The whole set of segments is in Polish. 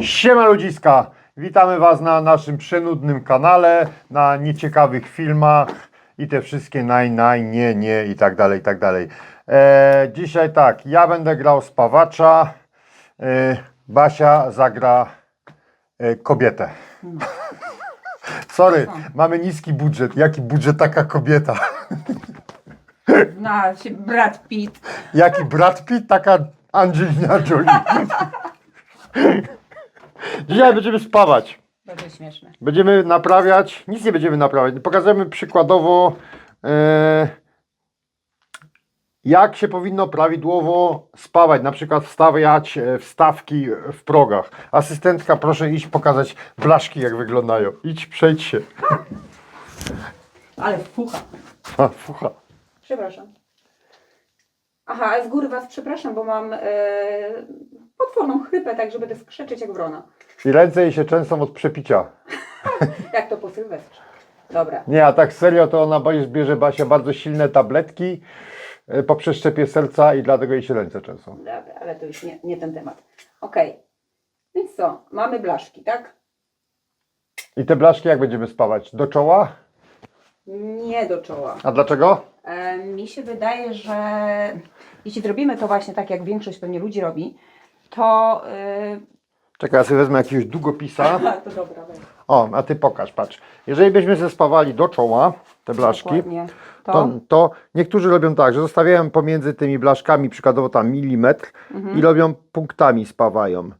Siema ludziska! Witamy Was na naszym przenudnym kanale, na nieciekawych filmach i te wszystkie naj, naj, nie, nie i tak dalej, i tak dalej. E, dzisiaj tak, ja będę grał spawacza, e, Basia zagra e, kobietę. Sorry, mamy niski budżet. Jaki budżet, taka kobieta. Zna się Brad Pitt. Jaki Brad Pitt, taka Angelina Jolie. Dzisiaj będziemy spawać. Będzie śmieszne. Będziemy naprawiać, nic nie będziemy naprawiać. Pokażemy przykładowo, e, jak się powinno prawidłowo spawać. Na przykład wstawiać e, wstawki w progach. Asystentka, proszę iść pokazać blaszki, jak wyglądają. Idź, przejdź się. Ale fucha. A, fucha. Przepraszam. Aha, z góry Was przepraszam, bo mam e, potworną chrypę, tak że będę skrzeczeć jak wrona. I ręce jej się często od przepicia. Jak to po Sylwestrze. Dobra. Nie, a tak serio to ona bierze, bierze Basia bardzo silne tabletki e, po przeszczepie serca i dlatego jej się ręce często. Dobra, ale to już nie, nie ten temat. Okej. Więc co? Mamy blaszki, tak? I te blaszki jak będziemy spawać? Do czoła? Nie do czoła. A dlaczego? E, mi się wydaje, że jeśli zrobimy to właśnie tak, jak większość pewnie ludzi robi, to... E, Czekaj, ja sobie wezmę jakiegoś długopisa. to dobra, weź. O, a ty pokaż, patrz. Jeżeli byśmy zespawali do czoła te blaszki, Dokładnie. To, to, to niektórzy robią tak, że zostawiają pomiędzy tymi blaszkami przykładowo tam milimetr Mhm. i robią punktami spawają.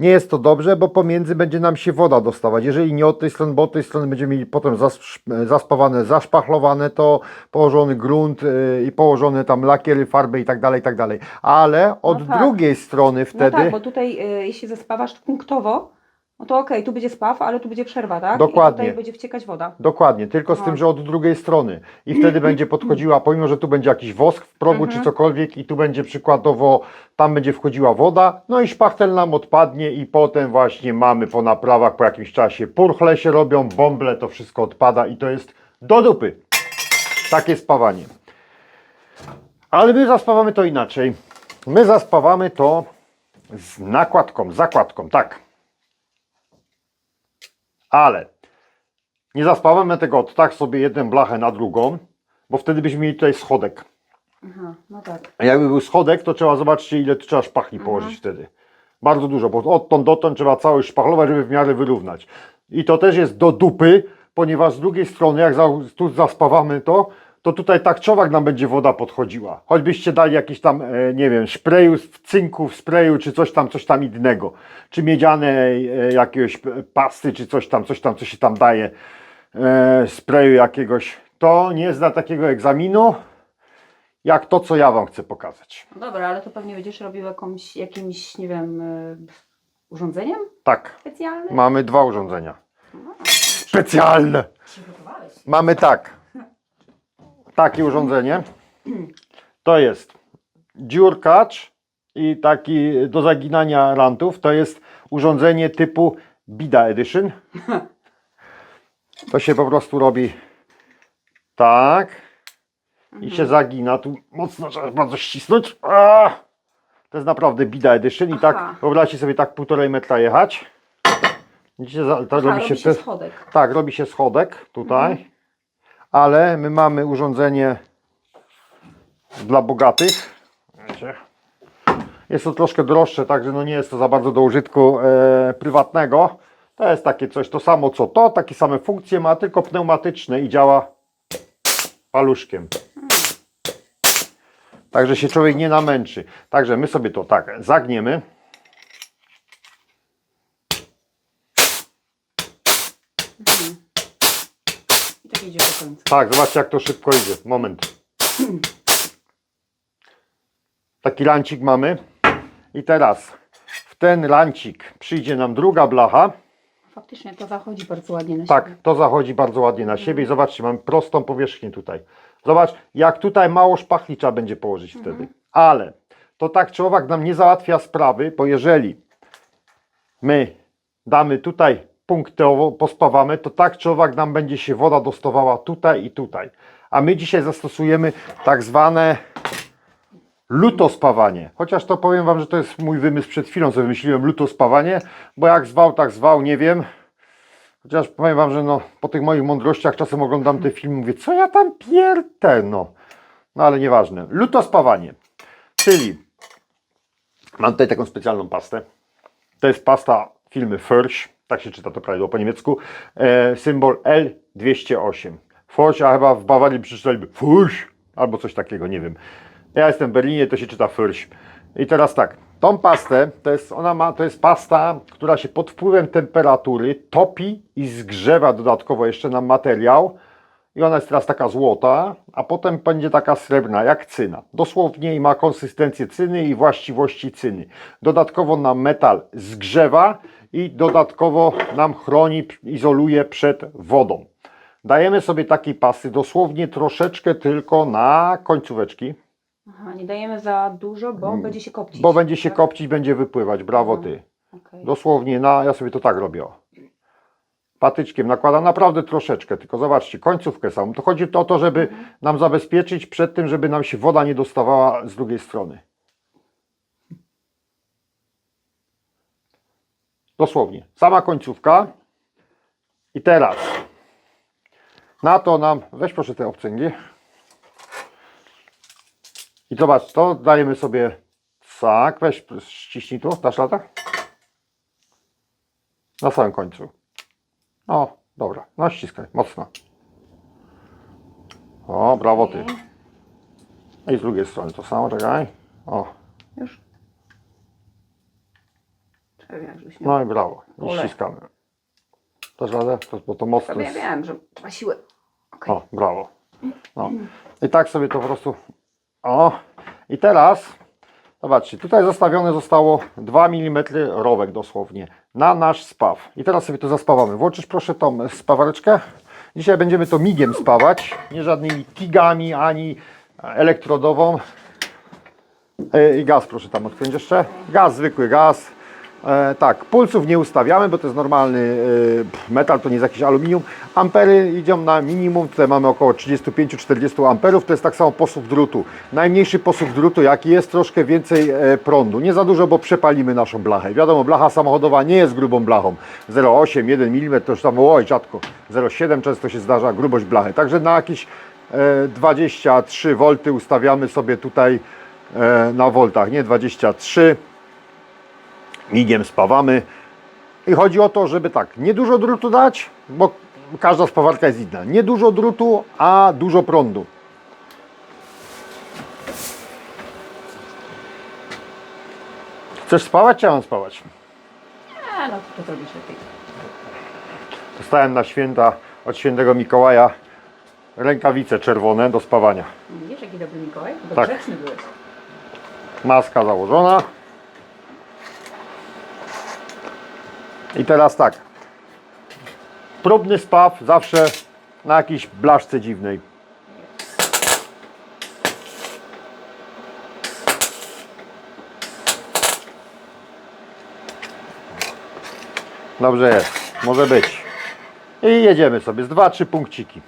Nie jest to dobrze, bo pomiędzy będzie nam się woda dostawać. Jeżeli nie od tej strony, bo od tej strony będziemy mieli potem zas- zaspawane, zaszpachlowane, to położony grunt yy, i położone tam lakiery, farby i tak dalej, i tak dalej. Ale od tak. drugiej strony No wtedy... tak, bo tutaj e, jeśli zespawasz punktowo, no to okej, tu będzie spaw, ale tu będzie przerwa, tak? Dokładnie. I tutaj będzie wciekać woda. Dokładnie, tylko z Aha. tym, że od drugiej strony. I wtedy będzie podchodziła, pomimo że tu będzie jakiś wosk w progu Mhm. czy cokolwiek, i tu będzie przykładowo, tam będzie wchodziła woda, no i szpachtel nam odpadnie, i potem właśnie mamy po naprawach po jakimś czasie purchle się robią, bąble, to wszystko odpada i to jest do dupy. Takie spawanie. Ale my zaspawamy to inaczej. My zaspawamy to z nakładką, zakładką, tak. Ale nie zaspawamy tego od tak sobie jedną blachę na drugą, bo wtedy byśmy mieli tutaj schodek. Aha, no tak. A jakby był schodek, to trzeba zobaczcie ile tu trzeba szpachli położyć wtedy. Bardzo dużo, bo odtąd dotąd trzeba cały szpachlować, żeby w miarę wyrównać. I to też jest do dupy, ponieważ z drugiej strony, jak za, tu zaspawamy to, to tutaj tak czowak nam będzie woda podchodziła. Choćbyście dali jakiś tam, e, nie wiem, szpreju, w cynku, w sprayu, czy coś tam, coś tam innego. Czy miedzianej e, jakiegoś pasty, czy coś tam, coś tam, co się tam daje, e, sprayu jakiegoś. To nie zda takiego egzaminu, jak to, co ja Wam chcę pokazać. No dobra, ale to pewnie będziesz robił jakąś, jakimś, nie wiem, urządzeniem Tak, specjalnym? mamy dwa urządzenia. Specjalne! Przygotowałeś się. Mamy tak. Takie urządzenie. To jest dziurkacz i taki do zaginania rantów. To jest urządzenie typu Bida Edition. To się po prostu robi tak i się zagina. Tu mocno trzeba bardzo ścisnąć. A! To jest naprawdę Bida Edition i Aha. tak wyobraźcie sobie tak półtorej metra jechać. Widzicie, to Aha, robi się, te- schodek. tak, robi się schodek tutaj, ale my mamy urządzenie dla bogatych. Jest to troszkę droższe, także no nie jest to za bardzo do użytku e, prywatnego. To jest takie coś, to samo co to, takie same funkcje ma, tylko pneumatyczne i działa paluszkiem. Także się człowiek nie namęczy. Także my sobie to tak zagniemy. I tak idzie do końca. Tak, zobaczcie jak to szybko idzie. Moment. Taki lancik mamy. I teraz w ten lancik przyjdzie nam druga blacha. Faktycznie to zachodzi bardzo ładnie na Tak, siebie. to zachodzi bardzo ładnie na siebie. I zobaczcie, mamy prostą powierzchnię tutaj. Zobacz, jak tutaj mało szpachli trzeba będzie położyć wtedy. Ale to tak czy owak nam nie załatwia sprawy, bo jeżeli my damy tutaj punktowo, pospawamy, to tak czy owak nam będzie się woda dostawała tutaj i tutaj. A my dzisiaj zastosujemy tak zwane lutospawanie. Chociaż to powiem Wam, że to jest mój wymysł przed chwilą, sobie wymyśliłem lutospawanie, bo jak zwał, tak zwał, nie wiem. Chociaż powiem Wam, że no, po tych moich mądrościach czasem oglądam te filmy, mówię, co ja tam pierdolę, no. No ale nieważne. Lutospawanie, czyli mam tutaj taką specjalną pastę. To jest pasta firmy Furch, tak się czyta to prawidłowo po niemiecku, e, symbol L208. Furch, a chyba w Bawarii przeczytaliby Furch, albo coś takiego, nie wiem. Ja jestem w Berlinie, to się czyta Furch. I teraz tak, tą pastę, to jest, ona ma, to jest pasta, która się pod wpływem temperatury topi i zgrzewa dodatkowo jeszcze na materiał. I ona jest teraz taka złota, a potem będzie taka srebrna, jak cyna. Dosłownie ma konsystencję cyny i właściwości cyny. Dodatkowo nam metal zgrzewa i dodatkowo nam chroni, izoluje przed wodą. Dajemy sobie takiej pasty dosłownie troszeczkę tylko na końcóweczki, Aha, nie dajemy za dużo, bo będzie się kopcić. Bo będzie się tak? kopcić, będzie wypływać. Brawo ty. Okej. Dosłownie na, ja sobie to tak robię. Patyczkiem nakładam naprawdę troszeczkę, tylko zobaczcie, końcówkę samą. To chodzi o to, żeby nam zabezpieczyć przed tym, żeby nam się woda nie dostawała z drugiej strony. Dosłownie. Sama końcówka. I teraz na to nam, weź proszę te obcęgi. I zobacz, to dajemy sobie tak, weź ściśnij tu, dasz lata? Na samym końcu. O, dobra, no ściskaj, mocno. O, brawo ty. I z drugiej strony to samo, czekaj. O, Już. Miał. no i brawo. I ściskamy. Dasz radę? To, bo to mocno Ja jest. wiem, że ma siłę. Okej. O, brawo. No. I tak sobie to po prostu. O, i teraz zobaczcie, tutaj zostawione zostało 2 mm rowek dosłownie na nasz spaw. I teraz sobie to zaspawamy. Włączysz proszę tą spawareczkę. Dzisiaj będziemy to migiem spawać, nie żadnymi tigami ani elektrodową. E, I gaz proszę tam odkręcić jeszcze. Gaz, zwykły gaz. E, tak, pulsów nie ustawiamy, bo to jest normalny e, metal, to nie jest jakiś aluminium. Ampery idą na minimum, tutaj mamy około 35-40 amperów, to jest tak samo posłów drutu. Najmniejszy posłów drutu jaki jest, troszkę więcej e, prądu. Nie za dużo, bo przepalimy naszą blachę. Wiadomo, blacha samochodowa nie jest grubą blachą. 0,8, 1 mm to już tam, oj rzadko, 0,7 często się zdarza grubość blachy. Także na jakieś e, 23 V ustawiamy sobie tutaj e, na voltach, nie 23 migiem spawamy. I chodzi o to, żeby tak, nie dużo drutu dać, bo każda spawarka jest inna. Nie dużo drutu, a dużo prądu. Chcesz spawać, czy ja mam spawać? A, no to, zrobisz lepiej. Dostałem na święta od świętego Mikołaja rękawice czerwone do spawania. Widzisz, jaki dobry Mikołaj? Bo Tak. grzeczny byłeś. Maska założona. I teraz tak. Próbny spaw zawsze na jakiejś blaszce dziwnej. Dobrze jest. Może być. I jedziemy sobie z dwa, trzy punkciki.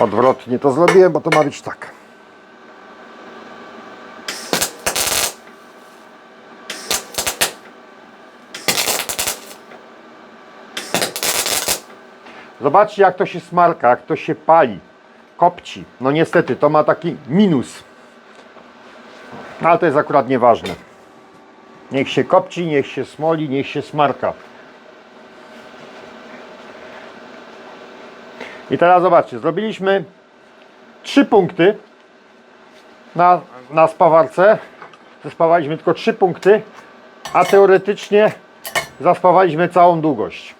Odwrotnie to zrobiłem, bo to ma być tak. Zobaczcie, jak to się smarka, jak to się pali, kopci. No niestety, to ma taki minus. Ale to jest akurat nieważne. Niech się kopci, niech się smoli, niech się smarka. I teraz zobaczcie, zrobiliśmy trzy punkty na, na spawarce. Zaspawaliśmy tylko trzy punkty, a teoretycznie zaspawaliśmy całą długość.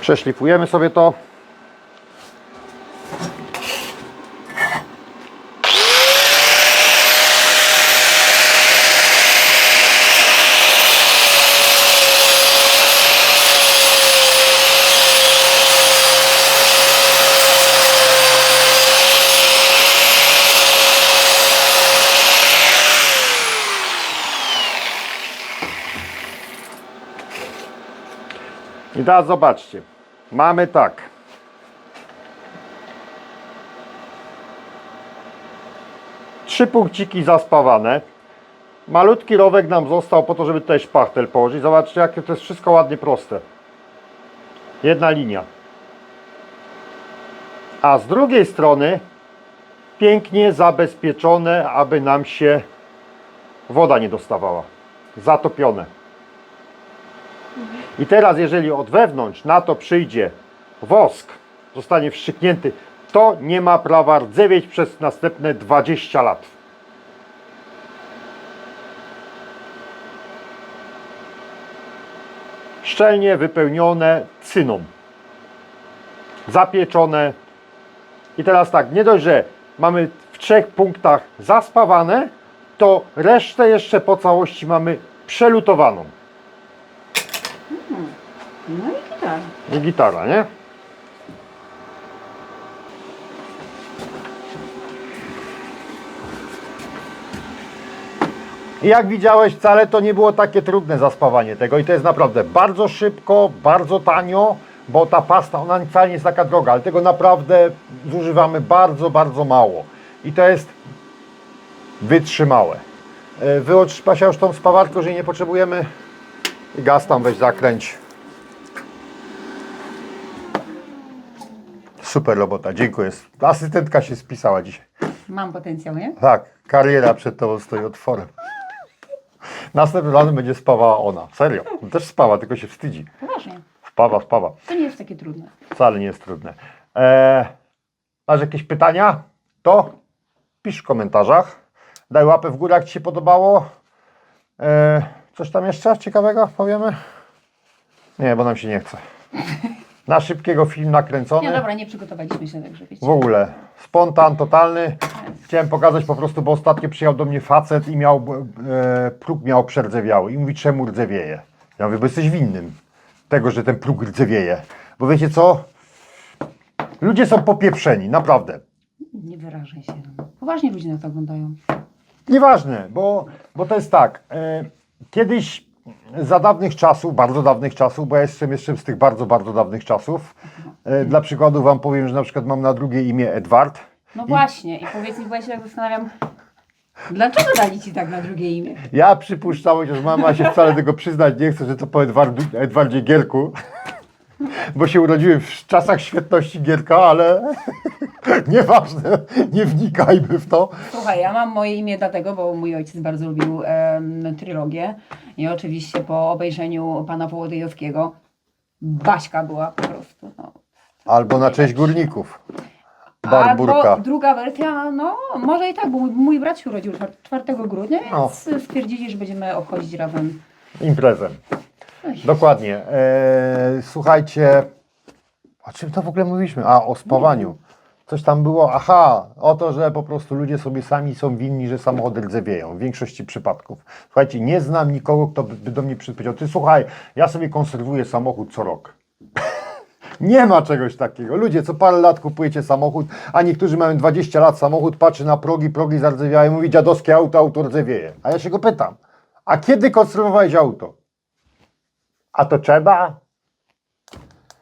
Przeszlifujemy sobie to. I teraz zobaczcie. Mamy tak. Trzy punkciki zaspawane. Malutki rowek nam został po to, żeby tutaj szpachtel położyć. Zobaczcie, jakie to jest wszystko ładnie proste. Jedna linia. A z drugiej strony pięknie zabezpieczone, aby nam się woda nie dostawała. Zatopione. I teraz, jeżeli od wewnątrz na to przyjdzie wosk, zostanie wstrzyknięty, to nie ma prawa rdzewieć przez następne 20 lat. Szczelnie wypełnione cyną. Zapieczone. I teraz tak, nie dość, że mamy w trzech punktach zaspawane, to resztę jeszcze po całości mamy przelutowaną. No i gitara. I gitara, nie? I jak widziałeś, wcale to nie było takie trudne zaspawanie tego i to jest naprawdę bardzo szybko, bardzo tanio, bo ta pasta, ona wcale nie jest taka droga, ale tego naprawdę zużywamy bardzo, bardzo mało. I to jest wytrzymałe. Wyłącz Pasia już tą spawarkę, że nie potrzebujemy. I gaz tam weź zakręć. Super robota, dziękuję. Asystentka się spisała dzisiaj. Mam potencjał, nie? Tak, kariera przed tobą stoi otworem. Następnym razem będzie spawała ona. Serio. Też spała, tylko się wstydzi. Poważnie. Spawa, spawa. To nie jest takie trudne. Wcale nie jest trudne. Eee, masz jakieś pytania? To pisz w komentarzach. Daj łapę w górę, jak Ci się podobało. Eee, coś tam jeszcze ciekawego powiemy? Nie, bo nam się nie chce. Na szybkiego film nakręcony. Nie, dobra, nie przygotowaliśmy się, także wiecie. W ogóle. Spontan totalny. Chciałem pokazać po prostu, bo ostatnio przyjechał do mnie facet i miał, e, próg miał przerdzewiały. I mówi, czemu rdzewieje? Ja mówię, bo jesteś winnym tego, że ten próg rdzewieje. Bo wiecie co? Ludzie są popieprzeni, naprawdę. Nie wyrażaj się. Poważnie ludzie na to oglądają. Nieważne, bo, bo to jest tak. E, kiedyś za dawnych czasów, bardzo dawnych czasów, bo ja jestem jeszcze z tych bardzo, bardzo dawnych czasów. E, dla przykładu Wam powiem, że na przykład mam na drugie imię Edward. No właśnie, i powiedz mi, bo ja się tak zastanawiam, dlaczego dali ci tak na drugie imię? Ja przypuszczam, chociaż mama się wcale tego przyznać nie chce, że to po Edwardu, Edwardzie Gierku, bo się urodziłem w czasach świetności Gierka, ale nieważne, nie wnikajmy w to. Słuchaj, ja mam moje imię dlatego, bo mój ojciec bardzo lubił em, trylogię i oczywiście po obejrzeniu pana Wołodyjowskiego Baśka była po prostu, no. Albo na cześć górników. Barburka. Albo druga wersja, no może i tak, bo mój, mój brat się urodził czwar- 4 grudnia, więc stwierdzili, że będziemy obchodzić razem. Imprezę. Dokładnie. Eee, słuchajcie, o czym to w ogóle mówiliśmy? A, o spawaniu. Coś tam było, aha, o to, że po prostu ludzie sobie sami są winni, że samochody rdzewieją w większości przypadków. Słuchajcie, nie znam nikogo, kto by do mnie przyszedł powiedział, ty słuchaj, ja sobie konserwuję samochód co rok. Nie ma czegoś takiego. Ludzie co parę lat kupujecie samochód, a niektórzy mają 20 lat samochód, patrzy na progi, progi zardzewiały i mówi dziadowskie auto, auto rdzewieje. A ja się go pytam, a kiedy konserwowałeś auto? A to trzeba?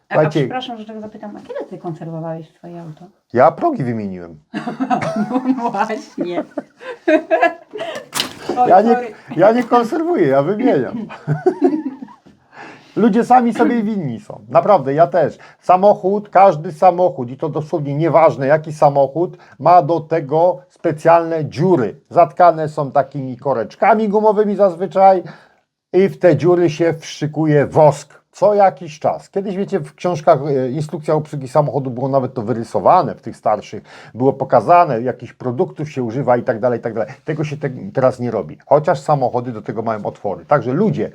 A, a przepraszam, że tego zapytam, a kiedy ty konserwowałeś swoje auto? Ja progi wymieniłem. No właśnie. Oj, Ja nie, sorry. ja nie konserwuję, ja wymieniam. Ludzie sami sobie winni są. Naprawdę, ja też. Samochód, każdy samochód, i to dosłownie nieważne jaki samochód, ma do tego specjalne dziury. Zatkane są takimi koreczkami gumowymi zazwyczaj i w te dziury się wszykuje wosk. Co jakiś czas. Kiedyś, wiecie, w książkach e, instrukcja obsługi samochodu było nawet to wyrysowane w tych starszych. Było pokazane, jakich produktów się używa i tak dalej, i tak dalej. Tego się te, teraz nie robi. Chociaż samochody do tego mają otwory. Także ludzie,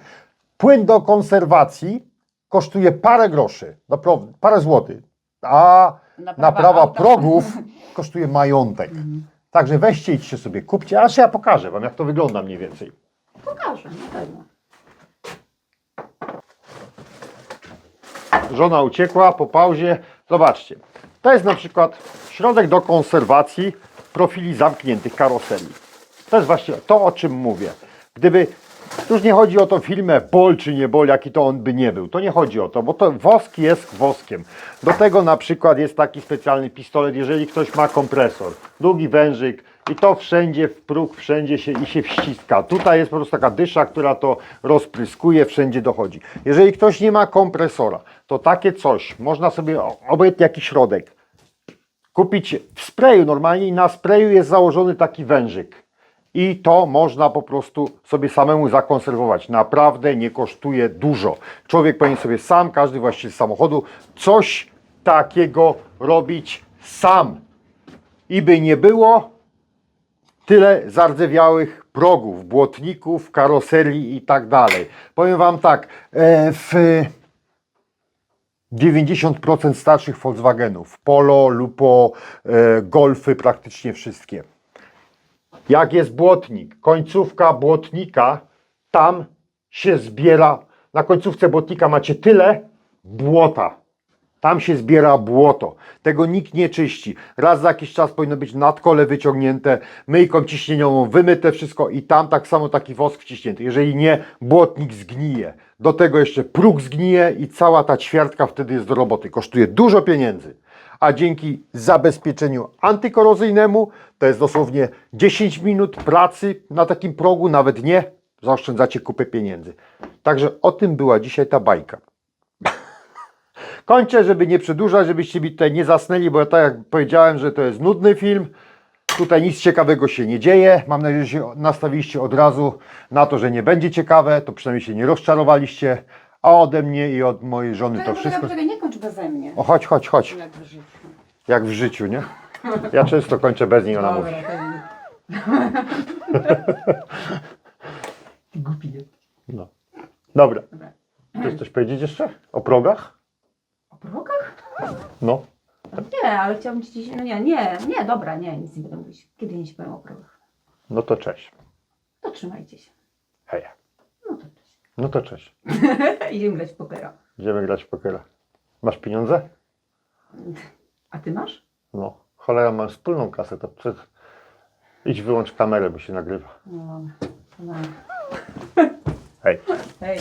płyn do konserwacji kosztuje parę groszy, naprawdę, parę złotych, a Naprawa naprawa progów kosztuje majątek. Także weźcie, idźcie sobie, kupcie, aż ja pokażę Wam, jak to wygląda mniej więcej. Pokażę, na pewno. Żona uciekła po pauzie. Zobaczcie, to jest na przykład środek do konserwacji profili zamkniętych karoseli. To jest właśnie to, o czym mówię. Gdyby już nie chodzi o to filmę bol czy nie bol, jaki to on by nie był. To nie chodzi o to, bo to wosk jest woskiem. Do tego na przykład jest taki specjalny pistolet, jeżeli ktoś ma kompresor, długi wężyk i to wszędzie w próg, wszędzie się i się wściska. Tutaj jest po prostu taka dysza, która to rozpryskuje, wszędzie dochodzi. Jeżeli ktoś nie ma kompresora, to takie coś można sobie, obojętnie jaki środek, kupić w sprayu normalnie i na sprayu jest założony taki wężyk. I to można po prostu sobie samemu zakonserwować. Naprawdę nie kosztuje dużo. Człowiek powinien sobie sam, każdy właściciel samochodu, coś takiego robić sam. I by nie było tyle zardzewiałych progów, błotników, karoserii i tak dalej. Powiem Wam tak, e, w 90% starszych Volkswagenów, Polo, Lupo, e, Golfy, praktycznie wszystkie. Jak jest błotnik, końcówka błotnika, tam się zbiera, na końcówce błotnika macie tyle błota. Tam się zbiera błoto. Tego nikt nie czyści. Raz za jakiś czas powinno być nadkole wyciągnięte, myjką ciśnieniową wymyte wszystko i tam tak samo taki wosk wciśnięty. Jeżeli nie, błotnik zgnije. Do tego jeszcze próg zgnije i cała ta ćwiartka wtedy jest do roboty. Kosztuje dużo pieniędzy. A dzięki zabezpieczeniu antykorozyjnemu, to jest dosłownie 10 minut pracy na takim progu, nawet nie, zaoszczędzacie kupę pieniędzy. Także o tym była dzisiaj ta bajka. Kończę, żeby nie przedłużać, żebyście mi tutaj nie zasnęli, bo ja tak jak powiedziałem, że to jest nudny film. Tutaj nic ciekawego się nie dzieje. Mam nadzieję, że się nastawiliście od razu na to, że nie będzie ciekawe. To przynajmniej się nie rozczarowaliście. A ode mnie i od mojej żony to wszystko. poczekaj, nie kończ beze mnie. O, chodź, chodź, chodź. Jak w życiu. Jak w życiu, nie? Ja często kończę bez niej, ona mówi. Głupi jest. No. Dobra. Dobra. Chcesz coś powiedzieć jeszcze? O progach? O progach? No. Nie, ale chciałabym ci dzisiaj... No nie, nie, nie, dobra, nie, nic nie będę mówić. Kiedy nie powiem o progach. No to cześć. To trzymajcie się. Hej. No to cześć. No to cześć. Idziemy grać w pokera. Idziemy grać w pokera. Masz pieniądze? A ty masz? No. Cholera, mam wspólną kasę, to przed... Idź wyłącz kamerę, bo się nagrywa. No. No. Hej. Hej.